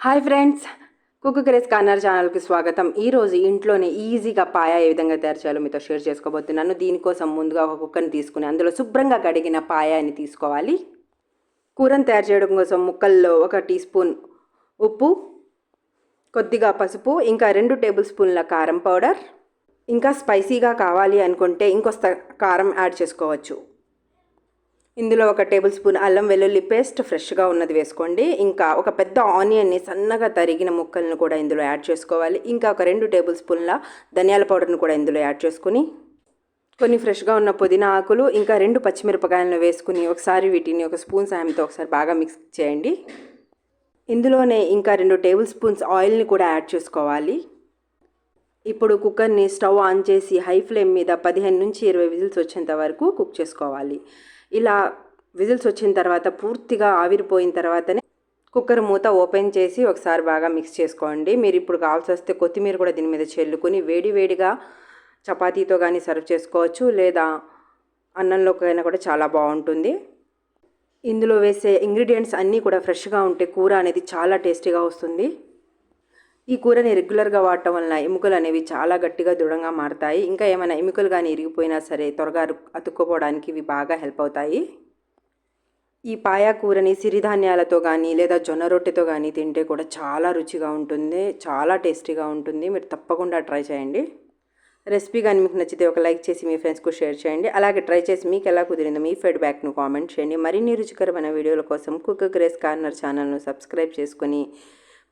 Hi friends cook grace corner ఛానల్కి స్వాగతం. ఈరోజు ఇంట్లోనే ఈజీగా పాయ ఏ విధంగా తయారు చేయాలో మీతో షేర్ చేసుకోబోతున్నాను. దీనికోసం ముందుగా ఒక కుక్కని తీసుకుని అందులో శుభ్రంగా కడిగిన పాయాని తీసుకోవాలి. కూరను తయారు చేయడం కోసం ముక్కల్లో ఒక టీ స్పూన్ ఉప్పు కొద్దిగా పసుపు ఇంకా రెండు టేబుల్ స్పూన్ల కారం పౌడర్ ఇంకా స్పైసీగా కావాలి అనుకుంటే ఇంకొస్త కారం యాడ్ చేసుకోవచ్చు. ఇందులో ఒక టేబుల్ స్పూన్ అల్లం వెల్లుల్లి పేస్ట్ ఫ్రెష్గా ఉన్నది వేసుకోండి. ఇంకా ఒక పెద్ద ఆనియన్ని సన్నగా తరిగిన ముక్కలను కూడా ఇందులో యాడ్ చేసుకోవాలి. ఇంకా ఒక రెండు టేబుల్ స్పూన్ల ధనియాల పౌడర్ని కూడా ఇందులో యాడ్ చేసుకుని కొన్ని ఫ్రెష్గా ఉన్న పుదీనా ఆకులు ఇంకా రెండు పచ్చిమిరపకాయలను వేసుకుని ఒకసారి వీటిని ఒక స్పూన్ సాయంతో ఒకసారి బాగా మిక్స్ చేయండి. ఇందులోనే ఇంకా రెండు టేబుల్ స్పూన్స్ ఆయిల్ని కూడా యాడ్ చేసుకోవాలి. ఇప్పుడు కుక్కర్ని స్టవ్ ఆన్ చేసి హై ఫ్లేమ్ మీద పదిహేను నుంచి ఇరవై విజిల్స్ వచ్చేంత వరకు కుక్ చేసుకోవాలి. ఇలా విజిల్స్ వచ్చిన తర్వాత పూర్తిగా ఆవిరిపోయిన తర్వాతనే కుక్కర్ మూత ఓపెన్ చేసి ఒకసారి బాగా మిక్స్ చేసుకోండి. మీరు ఇప్పుడు కావాల్సి వస్తే కొత్తిమీర కూడా దీని మీద చెల్లుకుని వేడి వేడిగా చపాతీతో కానీ సర్వ్ చేసుకోవచ్చు లేదా అన్నంలోకైనా కూడా చాలా బాగుంటుంది. ఇందులో వేసే ఇంగ్రీడియంట్స్ అన్నీ కూడా ఫ్రెష్గా ఉంటే కూర అనేది చాలా టేస్టీగా వస్తుంది. ఈ కూరని రెగ్యులర్గా వాడటం వలన ఎముకలు అనేవి చాలా గట్టిగా దృఢంగా మారుతాయి. ఇంకా ఏమైనా ఎముకలు కానీ ఇరిగిపోయినా సరే త్వరగా అతుక్కోపోవడానికి ఇవి బాగా హెల్ప్ అవుతాయి. ఈ పాయా కూరని సిరిధాన్యాలతో కానీ లేదా జొన్న రొట్టెతో కానీ తింటే కూడా చాలా రుచిగా ఉంటుంది చాలా టేస్టీగా ఉంటుంది. మీరు తప్పకుండా ట్రై చేయండి. రెసిపీ కానీ మీకు నచ్చితే ఒక లైక్ చేసి మీ ఫ్రెండ్స్కు షేర్ చేయండి. అలాగే ట్రై చేసి మీకు ఎలా కుదిరిందో మీ ఫీడ్బ్యాక్ను కామెంట్ చేయండి. మరిన్ని రుచికరమైన వీడియోల కోసం కుక్ గ్రేస్ కార్నర్ ఛానల్ను సబ్స్క్రైబ్ చేసుకుని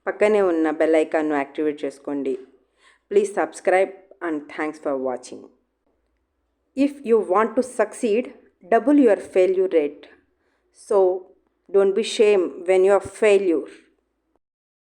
పక్కనే ఉన్న బెల్ ఐకాన్ను యాక్టివేట్ చేసుకోండి. Please subscribe and thanks for watching if you want to succeed double your failure rate so don't be shame when you are failure